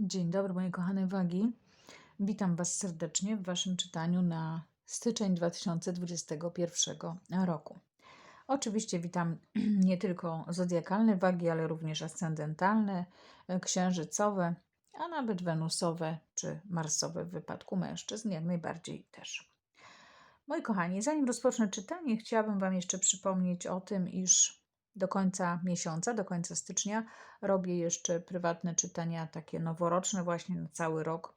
Dzień dobry, moje kochane wagi. Witam Was serdecznie w Waszym czytaniu na styczeń 2021 roku. Oczywiście witam nie tylko zodiakalne wagi, ale również ascendentalne, e, księżycowe, a nawet wenusowe czy marsowe w wypadku mężczyzn, jak najbardziej też. Moi kochani, zanim rozpocznę czytanie, chciałabym Wam jeszcze przypomnieć o tym, iż do końca miesiąca, do końca stycznia robię jeszcze prywatne czytania, takie noworoczne, właśnie na cały rok.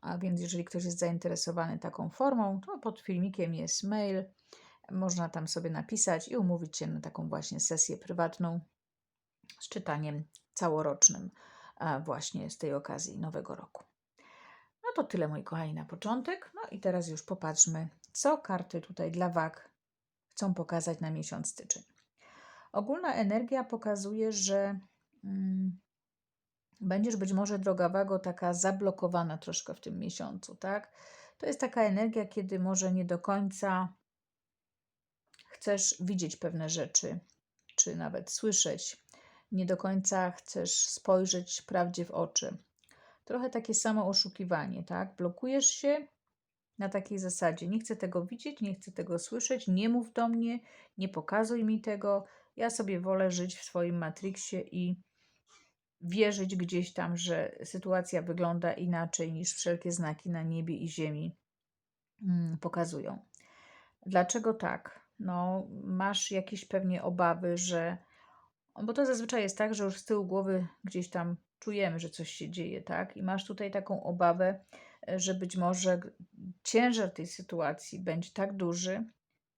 A więc, jeżeli ktoś jest zainteresowany taką formą, to pod filmikiem jest mail. Można tam sobie napisać i umówić się na taką właśnie sesję prywatną z czytaniem całorocznym, właśnie z tej okazji Nowego Roku. No to tyle, moi kochani, na początek. No i teraz już popatrzmy, co karty tutaj dla wag chcą pokazać na miesiąc styczeń. Ogólna energia pokazuje, że mm, będziesz być może droga wago taka zablokowana troszkę w tym miesiącu, tak? To jest taka energia, kiedy może nie do końca chcesz widzieć pewne rzeczy, czy nawet słyszeć. Nie do końca chcesz spojrzeć prawdzie w oczy. Trochę takie samo oszukiwanie, tak? Blokujesz się na takiej zasadzie. Nie chcę tego widzieć, nie chcę tego słyszeć, nie mów do mnie, nie pokazuj mi tego, ja sobie wolę żyć w swoim matriksie i wierzyć gdzieś tam, że sytuacja wygląda inaczej niż wszelkie znaki na niebie i ziemi mm, pokazują. Dlaczego tak? No, masz jakieś pewnie obawy, że. Bo to zazwyczaj jest tak, że już z tyłu głowy gdzieś tam czujemy, że coś się dzieje, tak? I masz tutaj taką obawę, że być może ciężar tej sytuacji będzie tak duży,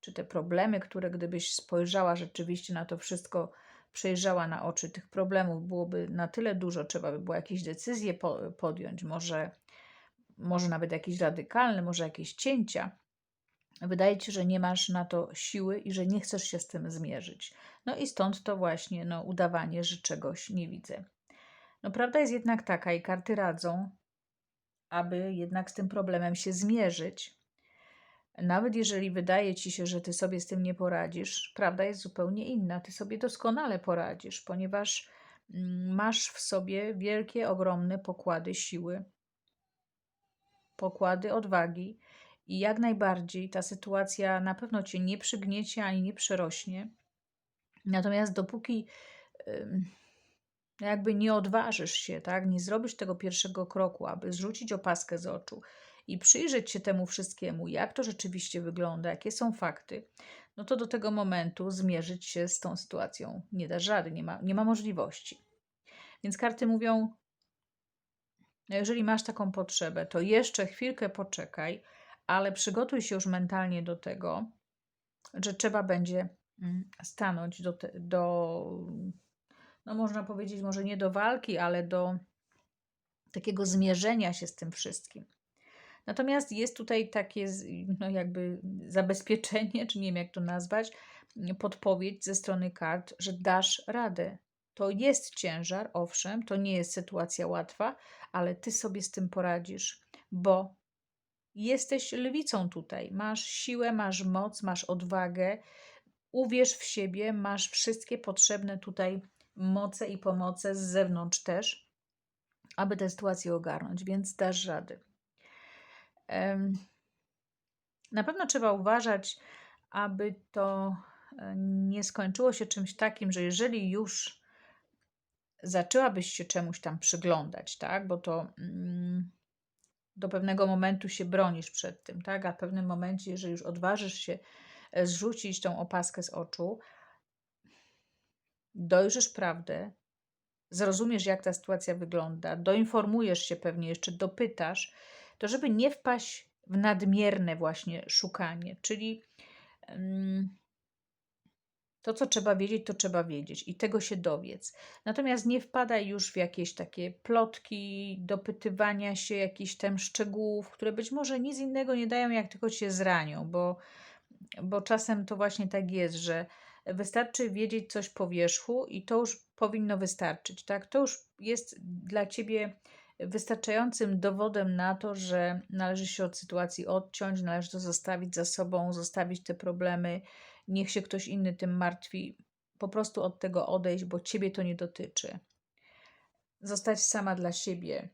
czy te problemy, które gdybyś spojrzała rzeczywiście na to wszystko, przejrzała na oczy, tych problemów byłoby na tyle dużo, trzeba by było jakieś decyzje po, podjąć, może, może nawet jakieś radykalne, może jakieś cięcia. Wydaje ci że nie masz na to siły i że nie chcesz się z tym zmierzyć. No i stąd to właśnie no, udawanie, że czegoś nie widzę. No prawda jest jednak taka i karty radzą, aby jednak z tym problemem się zmierzyć, nawet jeżeli wydaje ci się, że ty sobie z tym nie poradzisz, prawda jest zupełnie inna. Ty sobie doskonale poradzisz, ponieważ mm, masz w sobie wielkie, ogromne pokłady siły, pokłady odwagi i jak najbardziej ta sytuacja na pewno cię nie przygniecie ani nie przerośnie. Natomiast dopóki jakby nie odważysz się, tak, nie zrobisz tego pierwszego kroku, aby zrzucić opaskę z oczu, i przyjrzeć się temu wszystkiemu, jak to rzeczywiście wygląda, jakie są fakty, no to do tego momentu zmierzyć się z tą sytuacją nie da rady, nie ma, nie ma możliwości. Więc karty mówią, jeżeli masz taką potrzebę, to jeszcze chwilkę poczekaj, ale przygotuj się już mentalnie do tego, że trzeba będzie mm, stanąć do, do no można powiedzieć, może nie do walki, ale do takiego zmierzenia się z tym wszystkim. Natomiast jest tutaj takie no jakby zabezpieczenie, czy nie wiem jak to nazwać, podpowiedź ze strony kart, że dasz radę. To jest ciężar, owszem, to nie jest sytuacja łatwa, ale ty sobie z tym poradzisz, bo jesteś lwicą tutaj. Masz siłę, masz moc, masz odwagę. Uwierz w siebie, masz wszystkie potrzebne tutaj moce i pomoce z zewnątrz też, aby tę sytuację ogarnąć, więc dasz radę. Na pewno trzeba uważać, aby to e, nie skończyło się czymś takim, że jeżeli już zaczęłabyś się czemuś tam przyglądać, tak, bo to mm, do pewnego momentu się bronisz przed tym, tak, a w pewnym momencie, jeżeli już odważysz się e, zrzucić tą opaskę z oczu, dojrzysz prawdę, zrozumiesz, jak ta sytuacja wygląda, doinformujesz się pewnie jeszcze, dopytasz, to żeby nie wpaść w nadmierne właśnie szukanie, czyli to, co trzeba wiedzieć, to trzeba wiedzieć i tego się dowiedz. Natomiast nie wpadaj już w jakieś takie plotki, dopytywania się jakichś tam szczegółów, które być może nic innego nie dają, jak tylko cię zranią, bo, bo czasem to właśnie tak jest, że wystarczy wiedzieć coś po wierzchu i to już powinno wystarczyć, tak? To już jest dla ciebie wystarczającym dowodem na to, że należy się od sytuacji odciąć, należy to zostawić za sobą, zostawić te problemy, niech się ktoś inny tym martwi, po prostu od tego odejść, bo ciebie to nie dotyczy. Zostać sama dla siebie,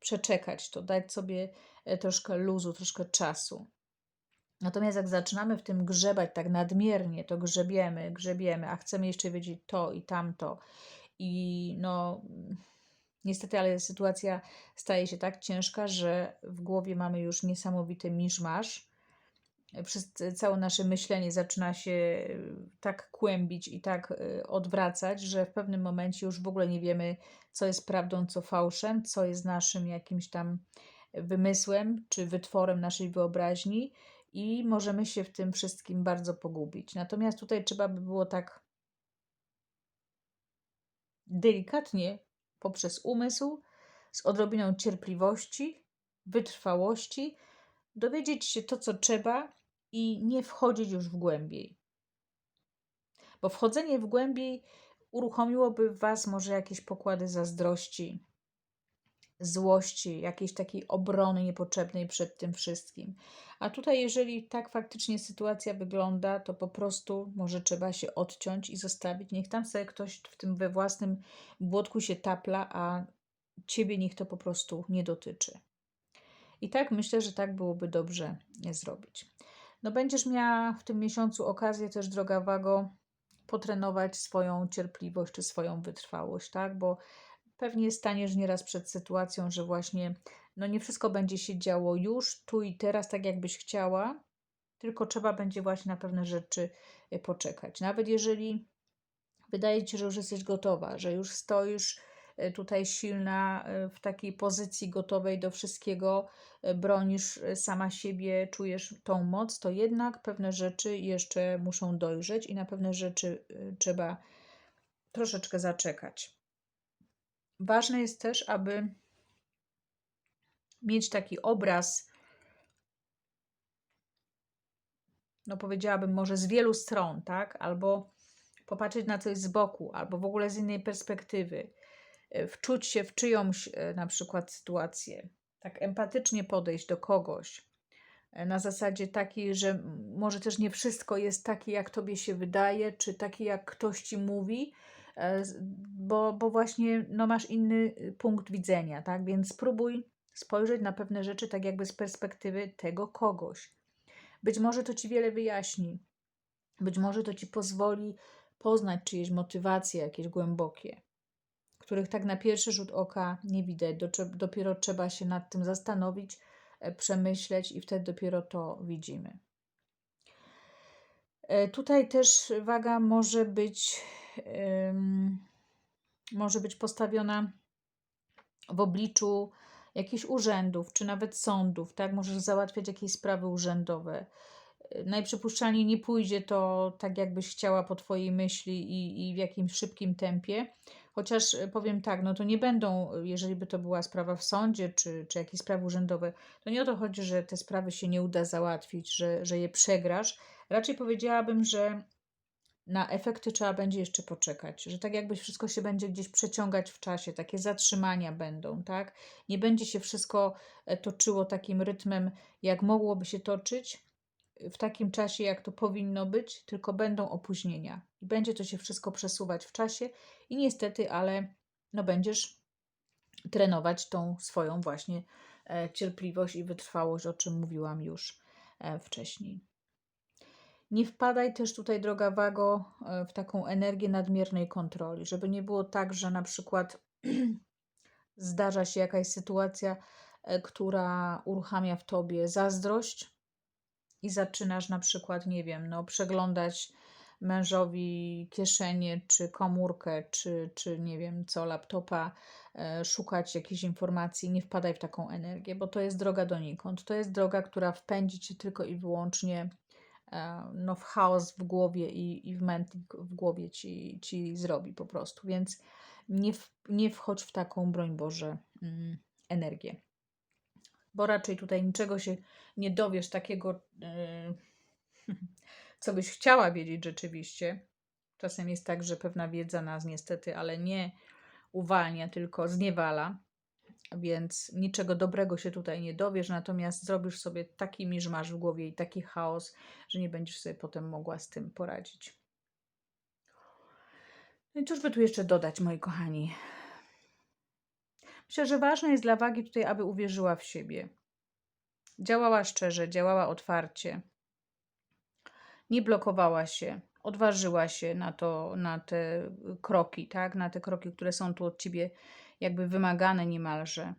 przeczekać to, dać sobie e, troszkę luzu, troszkę czasu. Natomiast jak zaczynamy w tym grzebać tak nadmiernie, to grzebiemy, grzebiemy, a chcemy jeszcze wiedzieć to i tamto. I no, niestety, ale sytuacja staje się tak ciężka, że w głowie mamy już niesamowity miszmasz. Przez całe nasze myślenie zaczyna się tak kłębić i tak y, odwracać, że w pewnym momencie już w ogóle nie wiemy, co jest prawdą, co fałszem, co jest naszym jakimś tam wymysłem czy wytworem naszej wyobraźni i możemy się w tym wszystkim bardzo pogubić. Natomiast tutaj trzeba by było tak delikatnie poprzez umysł, z odrobiną cierpliwości, wytrwałości, dowiedzieć się to, co trzeba i nie wchodzić już w głębiej. Bo wchodzenie w głębiej uruchomiłoby w Was może jakieś pokłady zazdrości, złości, jakiejś takiej obrony niepotrzebnej przed tym wszystkim. A tutaj, jeżeli tak faktycznie sytuacja wygląda, to po prostu może trzeba się odciąć i zostawić. Niech tam sobie ktoś w tym we własnym błotku się tapla, a ciebie niech to po prostu nie dotyczy. I tak myślę, że tak byłoby dobrze zrobić. No będziesz miała w tym miesiącu okazję też, droga Wago, potrenować swoją cierpliwość czy swoją wytrwałość, tak? Bo pewnie staniesz nieraz przed sytuacją, że właśnie no nie wszystko będzie się działo już, tu i teraz, tak jakbyś chciała, tylko trzeba będzie właśnie na pewne rzeczy y, poczekać. Nawet jeżeli wydaje ci się, że już jesteś gotowa, że już stoisz y, tutaj silna y, w takiej pozycji gotowej do wszystkiego, bronisz sama siebie, czujesz tą moc, to jednak pewne rzeczy jeszcze muszą dojrzeć i na pewne rzeczy trzeba troszeczkę zaczekać. Ważne jest też, aby mieć taki obraz, no powiedziałabym, może z wielu stron, tak? Albo popatrzeć na coś z boku, albo w ogóle z innej perspektywy, e, wczuć się w czyjąś e, na przykład sytuację, tak empatycznie podejść do kogoś. E, na zasadzie takiej, że może też nie wszystko jest takie, jak tobie się wydaje, czy takie, jak ktoś ci mówi, bo, bo właśnie no, masz inny y, punkt widzenia, tak? Więc spróbuj spojrzeć na pewne rzeczy tak jakby z perspektywy tego kogoś. Być może to ci wiele wyjaśni. Być może to ci pozwoli poznać czyjeś motywacje jakieś głębokie, których tak na pierwszy rzut oka nie widać. Dopiero trzeba się nad tym zastanowić, e, przemyśleć i wtedy dopiero to widzimy. E, tutaj też waga może być, może być postawiona w obliczu jakichś urzędów, czy nawet sądów, tak? Możesz załatwiać jakieś sprawy urzędowe. Najprzypuszczalniej nie pójdzie to tak, jakbyś chciała po Twojej myśli i, i w jakimś szybkim tempie. Chociaż e, powiem tak, no to nie będą, jeżeli by to była sprawa w sądzie, czy, czy jakieś sprawy urzędowe, to nie o to chodzi, że te sprawy się nie uda załatwić, że, że je przegrasz. Raczej powiedziałabym, że na efekty trzeba będzie jeszcze poczekać, że tak jakby wszystko się będzie gdzieś przeciągać w czasie, takie zatrzymania będą, tak? Nie będzie się wszystko e, toczyło takim rytmem, jak mogłoby się toczyć, w takim czasie, jak to powinno być, tylko będą opóźnienia. I będzie to się wszystko przesuwać w czasie i niestety, ale no będziesz trenować tą swoją właśnie e, cierpliwość i wytrwałość, o czym mówiłam już e, wcześniej. Nie wpadaj też tutaj, droga Wago, e, w taką energię nadmiernej kontroli, żeby nie było tak, że na przykład zdarza się jakaś sytuacja, e, która uruchamia w tobie zazdrość i zaczynasz na przykład, nie wiem, no, przeglądać mężowi kieszenie, czy komórkę, czy, czy nie wiem co, laptopa, e, szukać jakichś informacji, nie wpadaj w taką energię, bo to jest droga donikąd. To jest droga, która wpędzi cię tylko i wyłącznie no, w chaos w głowie i, i w mętlik w głowie ci, ci zrobi po prostu. Więc nie, w, nie wchodź w taką, broń Boże, mm, energię. Bo raczej tutaj niczego się nie dowiesz takiego, yy, co byś chciała wiedzieć rzeczywiście. Czasem jest tak, że pewna wiedza nas niestety, ale nie uwalnia, tylko zniewala więc niczego dobrego się tutaj nie dowiesz, natomiast zrobisz sobie taki miżmasz w głowie i taki chaos, że nie będziesz sobie potem mogła z tym poradzić. No i cóż by tu jeszcze dodać, moi kochani? Myślę, że ważne jest dla wagi tutaj, aby uwierzyła w siebie. Działała szczerze, działała otwarcie. Nie blokowała się, odważyła się na to, na te kroki, tak? Na te kroki, które są tu od ciebie jakby wymagane niemalże.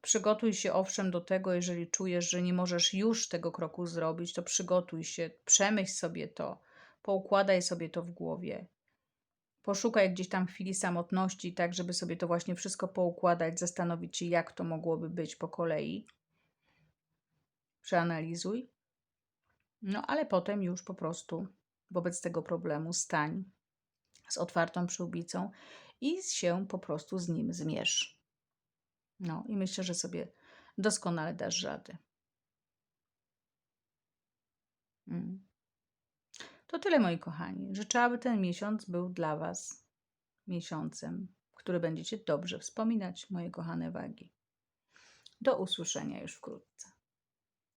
Przygotuj się owszem do tego, jeżeli czujesz, że nie możesz już tego kroku zrobić, to przygotuj się, przemyśl sobie to, poukładaj sobie to w głowie. Poszukaj gdzieś tam chwili samotności, tak, żeby sobie to właśnie wszystko poukładać, zastanowić się, jak to mogłoby być po kolei. Przeanalizuj. No, ale potem już po prostu wobec tego problemu stań z otwartą przyłbicą i się po prostu z nim zmierz. No i myślę, że sobie doskonale dasz radę. Mm. To tyle, moi kochani. Życzę, aby ten miesiąc był dla Was miesiącem, który będziecie dobrze wspominać, moje kochane wagi. Do usłyszenia już wkrótce.